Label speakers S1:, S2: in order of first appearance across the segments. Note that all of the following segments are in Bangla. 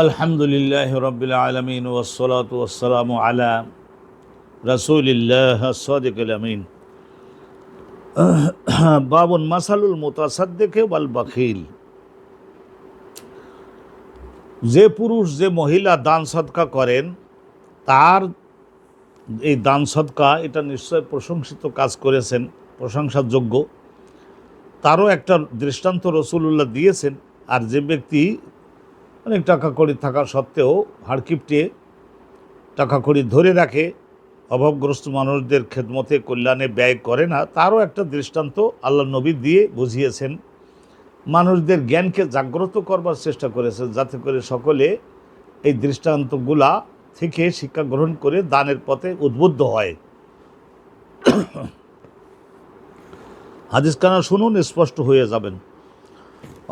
S1: আলহামদুলিল্লাহ রবিল আলমিন ওসলাত ওসালাম আলা রসুলিল্লাহ সদিকুল আমিন। বাবুন মাসালুল মোতাসাদ্দেকে ওয়াল বাখিল। যে পুরুষ, যে মহিলা দান সদকা করেন, তার এই দান সদকা, এটা নিশ্চয় প্রশংসিত কাজ করেছেন, প্রশংসাযোগ্য। তারও একটা দৃষ্টান্ত রসুল্লাহ দিয়েছেন, আর যে ব্যক্তি অনেক টাকা কড়ি থাকা সত্ত্বেও হাড়কিপটে টাকা কড়ি ধরে রাখে, অভাবগ্রস্ত মানুষদের খেদমতে কল্যাণে ব্যয় করে না, তারও একটা দৃষ্টান্ত আল্লাহ নবী দিয়ে বুঝিয়েছেন। মানুষদের জ্ঞানকে জাগ্রত করবার চেষ্টা করেছেন, যাতে করে সকলে এই দৃষ্টান্তগুলা থেকে শিক্ষা গ্রহণ করে দানের পথে উদ্বুদ্ধ হয়। হাদিস কানা শুনুন, স্পষ্ট হয়ে যাবেন।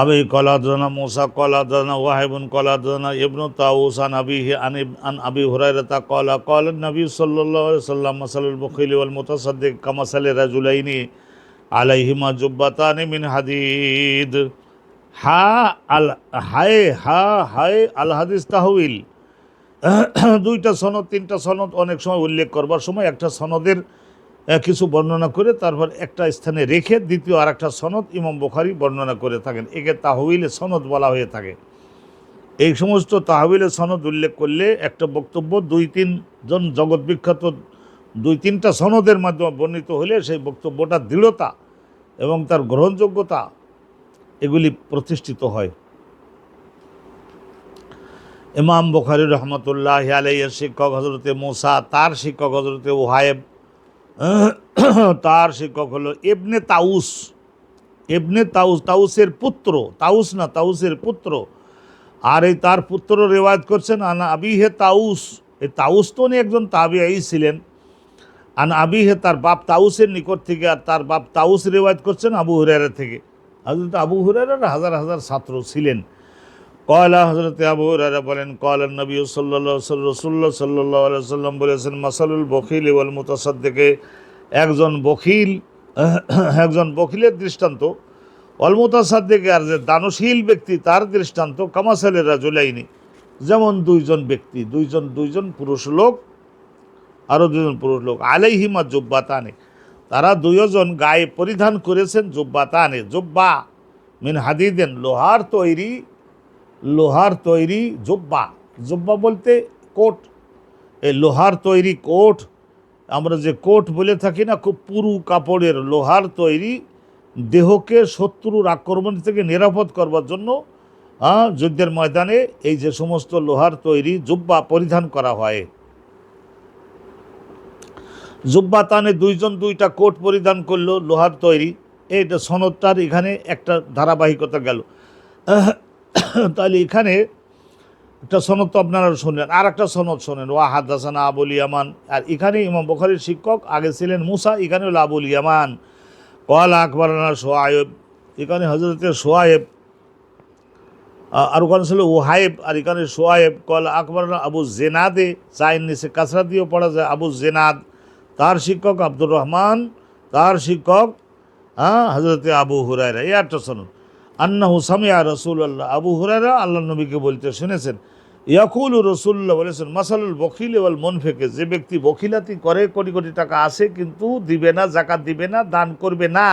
S1: আবি কলাদনা মুসা কলাদনা ওয়াহিবুন কলাদনা ইবনু তাউস আন আবিহি আন আন আবি হুরায়রাতা কলা কল নবী সাল্লাল্লাহু আলাইহি সাল্লাম মাসালুল বুখিল ওয়াল মুতাসাদ্দিক কামাসালি রাজুলাইনি আলাইহিমা জুব্বাতানি মিন হাদিদ। হা আল হায়, হা, হায় আল হাদিস তাহউইল দুইটা সনদ, তিনটা সনদ অনেক সময় উল্লেখ করবার সময়, একটা সনদের কিছু বর্ণনা করে তারপর একটা স্থানে রেখে দ্বিতীয় আর একটা সনদ ইমাম বুখারি বর্ণনা করে থাকেন। একে তাহবিলে সনদ বলা হয়ে থাকে। এই সমস্ত তাহবিলে সনদ উল্লেখ করলে একটা বক্তব্য দুই তিনজন জগৎ বিখ্যাত দুই তিনটা সনদের মাধ্যমে বর্ণিত হলে সেই বক্তব্যটা দৃঢ়তা এবং তার গ্রহণযোগ্যতা এগুলি প্রতিষ্ঠিত হয়। ইমাম বখারি রহমতুল্লাহ আলাইয়ের শিক্ষক হজরতে মোসা, তার শিক্ষক হজরতে ওহায়েব তার শিক্ষক হলো এবনে তাউস। এবনে তাউস, তাউসের পুত্র, তাউস না, তাউসের পুত্র। আর এই তার পুত্র রেওয়াজ করছেন, আনা আবি হে তাউস। এই তাউস তো উনি একজন তাবিআই ছিলেন। আন আবি হে তার বাপ তাউসের নিকট থেকে, আর তার বাপ তাউস রেওয়াজ করছেন আবু হুরারা থেকে। হজরত আবু হুরারার হাজার হাজার ছাত্র ছিলেন। কয়লা হজরত আবু হুরারা বলেন, কয়লা নবী সাল্লাহ রসুল্লাহ সাল্লাহ সাল্লাম বলেছেন, মাসালুল বখিল ওয়াল মুতাসাদ্দেকে, একজন বখিল, একজন বখিলের দৃষ্টান্ত অলমুতাসাদ্দেকে আর যে দানশীল ব্যক্তি তার দৃষ্টান্ত কামাসালের রাজুলাইনি। যেমন দুইজন ব্যক্তি, দুইজন দুইজন পুরুষ লোক আরও দুজন পুরুষ লোক, আলাইহিমা জুব্বাতানে। তারা দুইজন গায়ে পরিধান করেছেন জুব্বা তানে জুব্বা মিন হাদিদেন, লোহার তৈরি লোহার তৈরি জুব্বা। জুব্বা বলতে কোট। এই লোহার তৈরি কোট, আমরা যে কোট বলে থাকি না, খুব পুরু কাপড়ের লোহার তৈরি, দেহকে শত্রুর আক্রমণ থেকে নিরাপদ করবার জন্য যুদ্ধের ময়দানে এই যে সমস্ত লোহার তৈরি জুব্বা পরিধান করা হয়। জুব্বা তানে দুইজন দুইটা কোট পরিধান করল লোহার তৈরি। এইটা সনদটার এখানে একটা ধারাবাহিকতা গেল। তাহলে এখানে একটা সনদ তো আপনারা শুনলেন আর একটা সনদ শোনেন, ওয়া হাদাসানা আবুল ইয়ামান। আর এখানে ইমাম বখারির শিক্ষক আগে ছিলেন মুসা, এখানে হলো আবুল ইয়ামান। কল আকবরানা সোয়ায়েব এখানে হজরতে সোয়ায়েব আর ওখানে ছিল ওহায়েব আর এখানে সোয়ায়েব কল আকবরানা আবু জেনাদে চাইন নিচে কাছরা দিয়েও পড়া যায়, আবু জেনাদ, তার শিক্ষক আব্দুর রহমান, তার শিক্ষক হ্যাঁ হজরতে আবু হুরায়রা, এই একটা সনদ। আন্না হুসামিয়া রসুল্লাহ আবু হুরারা আল্লাহ নবীকে বলতে শুনেছেন, ইয়াকুল রসুল্লাহ বলেছেন, মাসালুল বকিল ওয়াল মন ফেকে যে ব্যক্তি বকিলাতি করে কোটি কোটি টাকা আসে কিন্তু দিবে না জাকাত দিবে না, দান করবে না।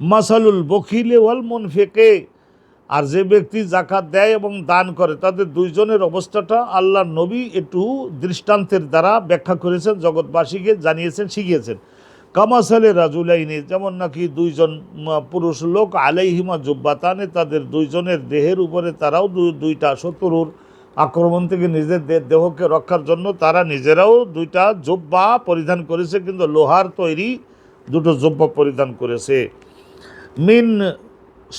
S1: মাসালুল বকিল ওয়াল মন ফেকে আর যে ব্যক্তি জাকাত দেয় এবং দান করে, তাদের দুইজনের অবস্থাটা আল্লাহ নবী একটু দৃষ্টান্তের দ্বারা ব্যাখ্যা করেছেন, জগৎবাসীকে জানিয়েছেন, শিখিয়েছেন। কামাসালে রাজুলাইনি, যেমন নাকি দুইজন পুরুষ লোক, আলাইহিমা জুব্বাতানে তাদের দুইজনের দেহের উপরে তারাও দুইটা শত্রুর আক্রমণ থেকে নিজের দেহকে রক্ষার জন্য তারা নিজেরাও দুইটা জব্বা পরিধান করেছে, কিন্তু লোহার তৈরি দুটো জব্বা পরিধান করেছে। মিন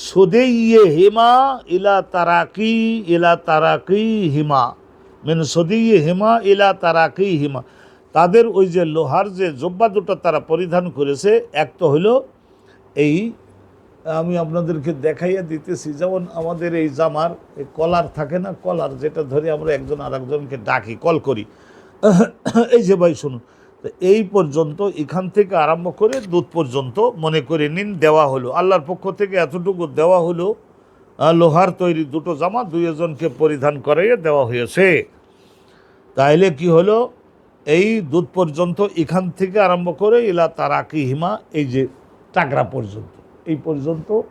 S1: সুদেইয়ে হিমা ইলা তারাকি ইলা তারাকি হিমা। মিন সুদেইয়ে হিমা ইলা তারাকি হিমা। তাদের ওই যে লোহার যে জব্বা দুটো তারা পরিধান করেছে এক তো হলো এই, আমি আপনাদেরকে দেখাইয়া দিতেছি, যেমন আমাদের এই জামার, এই কলার থাকে না, কলার যেটা ধরে আমরা একজন আর একজনকে ডাকি, কল করি। এই যে ভাই শুনুন, তো এই পর্যন্ত, এখান থেকে আরম্ভ করে দুধ পর্যন্ত মনে করে নিন, দেওয়া হলো। আল্লাহর পক্ষ থেকে এতটুকু দেওয়া হলো লোহার তৈরি দুটো জামা দুইজনকে পরিধান করাইয়ে দেওয়া হয়েছে। তাইলে কি হলো? এই দুধ পর্যন্ত এখান থেকে আরম্ভ করে ইলা তারাকি হিমা, এই যে টাকরা পর্যন্ত। এই পর্যন্ত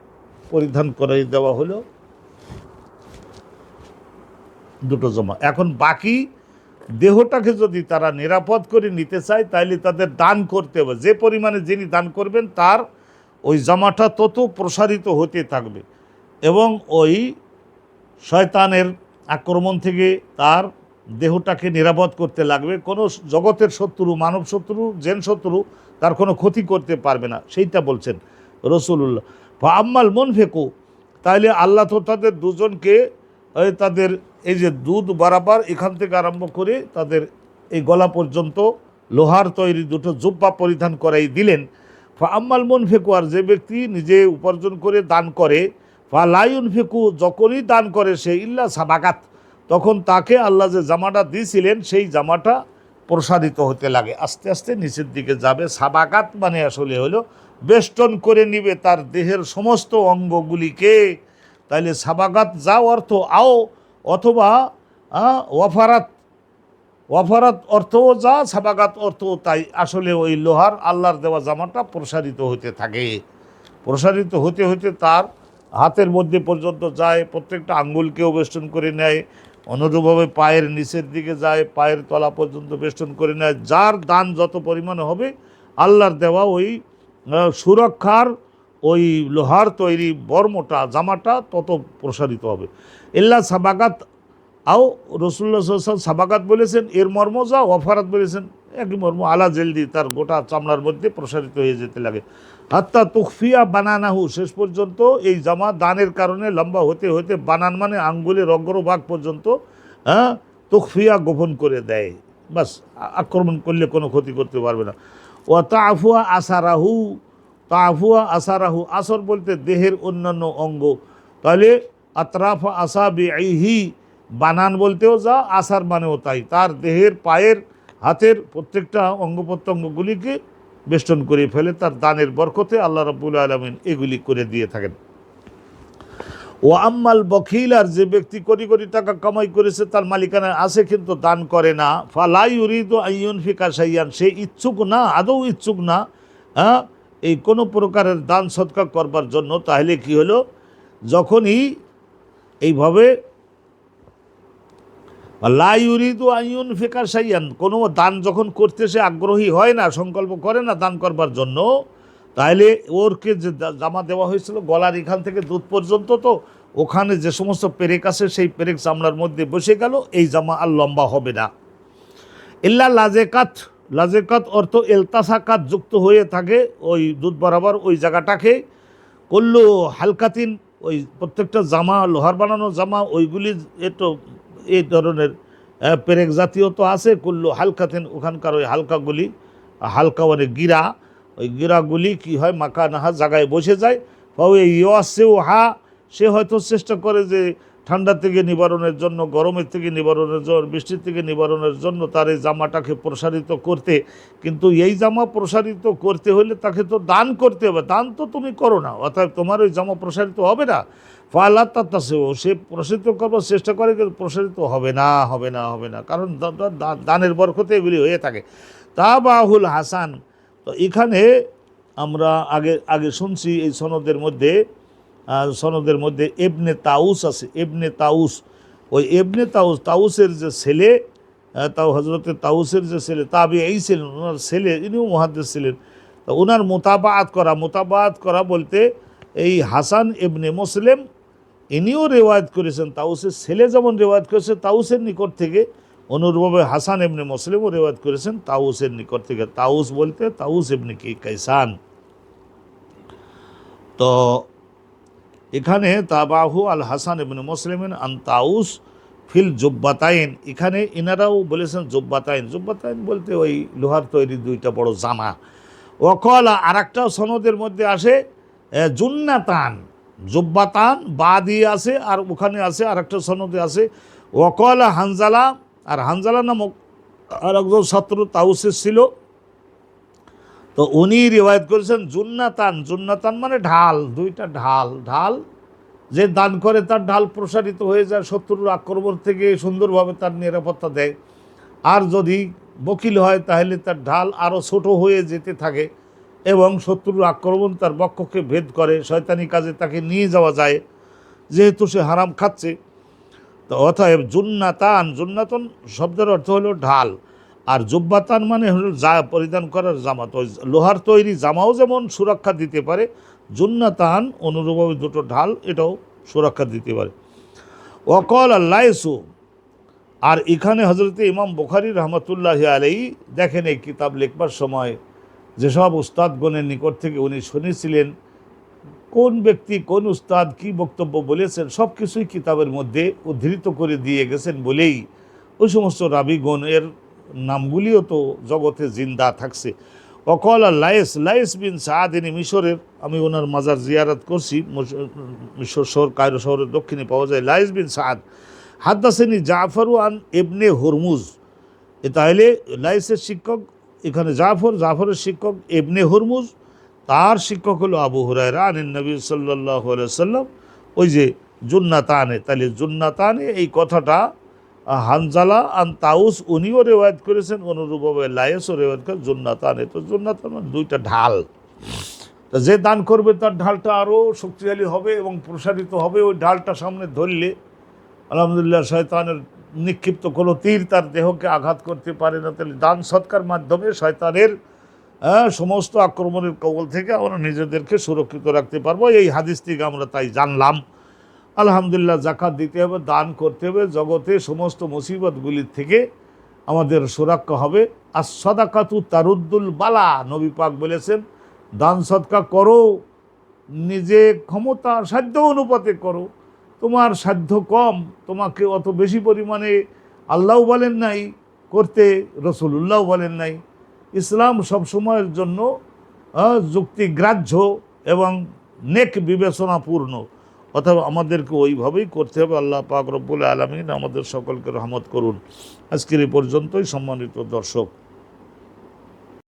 S1: পরিধান করাই দেওয়া হলো। দুটো জমা। এখন বাকি দেহটাকে যদি তারা নিরাপদ করে নিতে চায়, তাইলে তাদের দান করতে হবে। যে পরিমাণে যিনি দান করবেন, তার ওই জামাটা তত প্রসারিত হতে থাকবে। এবং ওই শয়তানের আক্রমণ থেকে তার দেহটাকে নিরাপদ করতে লাগবে। কোনো জগতের শত্রু, মানব শত্রু, জেন শত্রু তার কোনো ক্ষতি করতে পারবে না। সেইটা বলছেন রসুল্লাহ আম্মাল মন ফেকু তাইলে আল্লাহ তো তাদের দুজনকে তাদের এই যে দুধ বরাবর এখান থেকে আরম্ভ করে তাদের এই গলা পর্যন্ত লোহার তৈরি দুটো জুব্বা পরিধান করাই দিলেন। ফা আম্মাল মন ফেকু আর যে ব্যক্তি নিজে উপার্জন করে দান করে, ফা লাইন ফেকু যখনই দান করে সে ইল্লা সাবাকাত। তখন তাকে আল্লাহ যে জামাটা দিয়েছিলেন সেই জামাটা প্রসারিত হতে লাগে। আস্তে আস্তে নিচের দিকে যাবে, সাবাকাত মানে আসলে হলো বেষ্টন করে নিবে তার দেহের সমস্ত অঙ্গগুলিকে। তাইলে সাবাকাত যা অর্থ আও, অথবা ওয়াফারাত। ওয়াফারাত অর্থও যা সাবাগাত অর্থ তাই। আসলে ওই লোহার আল্লাহর দেওয়া জামাটা প্রসারিত হতে থাকে। প্রসারিত হতে হতে তার হাতের মধ্যে পর্যন্ত যায়, প্রত্যেকটা আঙ্গুলকেও বেষ্টন করে নেয় অনুরূপভাবে পায়ের নিচের দিকে যায়, পায়ের তলা পর্যন্ত বেষ্টন করে নেয়। যার দান যত পরিমাণে হবে, আল্লাহর দেওয়া ওই সুরক্ষার ওই লোহার তৈরি বর্মটা, জামাটা তত প্রসারিত হবে। এল্লা সাবাগাত, আও রসুল্লা সাল সাবাকাত বলেছেন, এর মর্ম যা অফারাত বলেছেন। একই মর্ম, আলা জলদি তার গোটা চামড়ার মধ্যে প্রসারিত হয়ে যেতে লাগে। হাত্তা তুকফিয়া বানানাহু। শেষ পর্যন্ত এই জামা দানের কারণে লম্বা হতে হতে বানান মানে আঙ্গুলের অগ্রভাগ পর্যন্ত হ্যাঁ তুকফিয়া গোপন করে দেয়। বাস, আক্রমণ করলে কোনো ক্ষতি করতে পারবে না। ও তাফুয়া আসারাহু তাফুয়া আসারাহু, আসর বলতে দেহের অন্যান্য অঙ্গ। তাহলে আতরাফ আসাবি আইহি বানান বলতেও যা, আসার মানেও তাই। তার দেহের পায়ের, হাতের প্রত্যেকটা অঙ্গ প্রত্যঙ্গগুলিকে বেষ্টন করে ফেলে, তার দানের বরকতে আল্লাহ রব্বুল আলমিন এগুলি করে দিয়ে থাকেন। ও আম্মাল বখিল আর যে ব্যক্তি কোটি কোটি টাকা কামাই করেছে, তার মালিকানায় আছে কিন্তু দান করে না। ফালাই উরিদ আইয়ন ফিকা সাইয়ান সে ইচ্ছুক না, আদৌ ইচ্ছুক না হ্যাঁ? এই কোনো প্রকারের দান সৎকা করবার জন্য, তাহলে কি হলো? যখনই এইভাবে লাইউরিদ আইয়ুন ফেকা সাইয়ান কোনো দান যখন করতে সে আগ্রহী হয় না, সংকল্প করে না দান করবার জন্য তাহলে ওরকে যে জামা দেওয়া হয়েছিল গলার এখান থেকে দুধ পর্যন্ত তো, ওখানে যে সমস্ত পেরেক আছে সেই পেরেক চামড়ার মধ্যে বসে গেল, এই জামা আর লম্বা হবে না। ইল্লা লাজেকাত লাজেকাত অর্থ এলতাসাকাত যুক্ত হয়ে থাকে ওই দুধ বরাবর ওই জায়গাটাকে। করল হালকাতিন, ওই প্রত্যেকটা জামা, লোহার বানানো জামা, ওইগুলি একটু এই ধরনের পেরেক জাতীয় তো আছে করল হালকাতেন ওখানকার ওই হালকাগুলি, হালকা মানে গিরা, ওই গিরাগুলি কি হয় মাকা নাহা জায়গায় বসে যায় বা ওই ও হা সে হয়তো চেষ্টা করে যে ঠান্ডা থেকে নিবারণের জন্য, গরমের থেকে নিবারণের জন্য, বৃষ্টির থেকে নিবারণের জন্য তার এই জামাটাকে প্রসারিত করতে। কিন্তু এই জামা প্রসারিত করতে হলে তাকে তো দান করতে হবে। দান তো তুমি করো না, অর্থাৎ তোমার ওই জামা প্রসারিত হবে না। ফালা তাত্তাসেও সে প্রসারিত করবার চেষ্টা করে কিন্তু প্রসারিত হবে না হবে না হবে না। কারণ দানের বরকতে এগুলি হয়ে থাকে। তা বাহুল হাসান, তো এখানে আমরা আগে আগে শুনছি এই সনদের মধ্যে সনদের মধ্যে এবনে তাউস আছে। এবনে তাউস, ওই এবনে তাউস, তাউসের যে ছেলে তাও হজরতে তাউসের যে ছেলে তাবি এই ছিলেন, ওনার ছেলে, ইনিও মহাদ্দেশ ছিলেন। তো ওনার মোতাবাত করা মোতাবাত করা বলতে এই হাসান এবনে মুসলিম, ইনিও রেওয়ায়ত করেছেন। তাউসের ছেলে যেমন রেওয়ায়ত করেছে, তাউসের নিকট থেকে অনুরূপভাবে হাসান এমনি মুসলিমও রেওয়ায়ত করেছেন, তাউসের নিকট থেকে। তাউস বলতে তাউস এমনি কি কাইসান তো এখানে তাবাহু আল হাসান এমনি মুসলিমিন আন তাউস ফিল জুব্বাতাইন। এখানে ইনারাও বলেছেন জুব্বাতাইন। জুব্বাতাইন বলতে ওই লোহার তৈরি দুইটা বড় জামা। ওকল আর একটা সনদের মধ্যে আসে জুন্নাতান। জুব্বাতান বা দিয়ে আছে আর ওখানে আছে আর একটা সনদে আছে ওকল হানজালা। আর হানজালা নামক আর একজন ছাত্র তাউসের ছিল। তো উনি রিওয়ায়ত করেছেন জুন্নাতান। জুন্নাতান মানে ঢাল, দুইটা ঢাল। ঢাল যে দান করে তার ঢাল প্রসারিত হয়ে যায়, শত্রুর আক্রমণ থেকে সুন্দরভাবে তার নিরাপত্তা দেয়। আর যদি বকিল হয়, তাহলে তার ঢাল আরও ছোট হয়ে যেতে থাকে এবং শত্রুর আক্রমণ তার বক্ষকে ভেদ করে, শয়তানি কাজে তাকে নিয়ে যাওয়া যায়, যেহেতু সে হারাম খাচ্ছে। তো অতএব জুন্নাতান, জুন্নাতন শব্দের অর্থ হলো ঢাল। আর জুব্বাতান মানে হলো যা পরিধান করার জামা তো লোহার তৈরি জামাও যেমন সুরক্ষা দিতে পারে, জুন্নাতান অনুরূপভাবে দুটো ঢাল এটাও সুরক্ষা দিতে পারে। অকল আল্লাহসু আর এখানে হজরতে ইমাম বুখারি রহমতুল্লাহ আলাই দেখেন এই কিতাব লিখবার সময় যেসব উস্তাদগণের নিকট থেকে উনি শুনেছিলেন, কোন ব্যক্তি, কোন উস্তাদ কি বক্তব্য বলেছেন সব কিছুই কিতাবের মধ্যে উদ্ধৃত করে দিয়ে গেছেন বলেই ওই সমস্ত রাবিগণ এর নামগুলিও তো জগতে জিন্দা থাকছে। অকল লায়েস লায়েস বিন সাহাদিনী মিশরের, আমি ওনার মাজার জিয়ারত করছি মিশর শহর, কায়রো শহরের দক্ষিণে পাওয়া যায়, লায়েস বিন সাদ। হাদ্দাসেনি জাফরু আন এবনে হরমুজ। এ তাহলে লাইসের শিক্ষক, এখানে জাফর, জাফরের শিক্ষক এবনে হরমুজ, তার শিক্ষক হলো আবু হুরায়রা আনিন নবী সাল্লাহ সাল্লাম ওই যে জুন্নাতানে, তাহলে জুন্নাতানে এই কথাটা হানজালা আন তাউস উনিও রেওয়ায়ত করেছেন অনুরূপভাবে লায়েসও রেওয়ায়ত করেন জুন্নাতানে। তো জুন্নাতান মানে দুইটা ঢাল। তা যে দান করবে তার ঢালটা আরও শক্তিশালী হবে এবং প্রসারিত হবে ওই ঢালটা সামনে ধরলে আলহামদুলিল্লাহ শয়তানের নিক্ষিপ্ত কোনো তীর তার দেহকে আঘাত করতে পারে না। তাহলে দান সৎকার মাধ্যমে শয়তানের হ্যাঁ, সমস্ত আক্রমণের কবল থেকে আমরা নিজেদেরকে সুরক্ষিত রাখতে পারব। এই হাদিস থেকে আমরা তাই জানলাম। আলহামদুলিল্লাহ জাকাত দিতে হবে, দান করতে হবে, জগতে সমস্ত মুসিবতগুলির থেকে আমাদের সুরক্ষা হবে। আর সদাকাতু তারুদ্দুল বালা, নবী পাক বলেছেন, দান সৎকা করো, নিজে ক্ষমতা, সাধ্য অনুপাতে করো। তোমার সাধ্য কম, তোমাকে অত বেশি পরিমাণে আল্লাহ বলেন নাই, করতে রসুল্লাহ বলেন নাই। ইসলাম সব সময়ের জন্য যুক্তিগ্রাহ্য এবং নেক বিবেচনাপূর্ণ। অথবা আমাদেরকে ওইভাবেই করতে হবে। আল্লাহ পাক রব্বুল আলমিন আমাদের সকলকে রহমত করুন। আজকের এই পর্যন্তই, সম্মানিত দর্শক।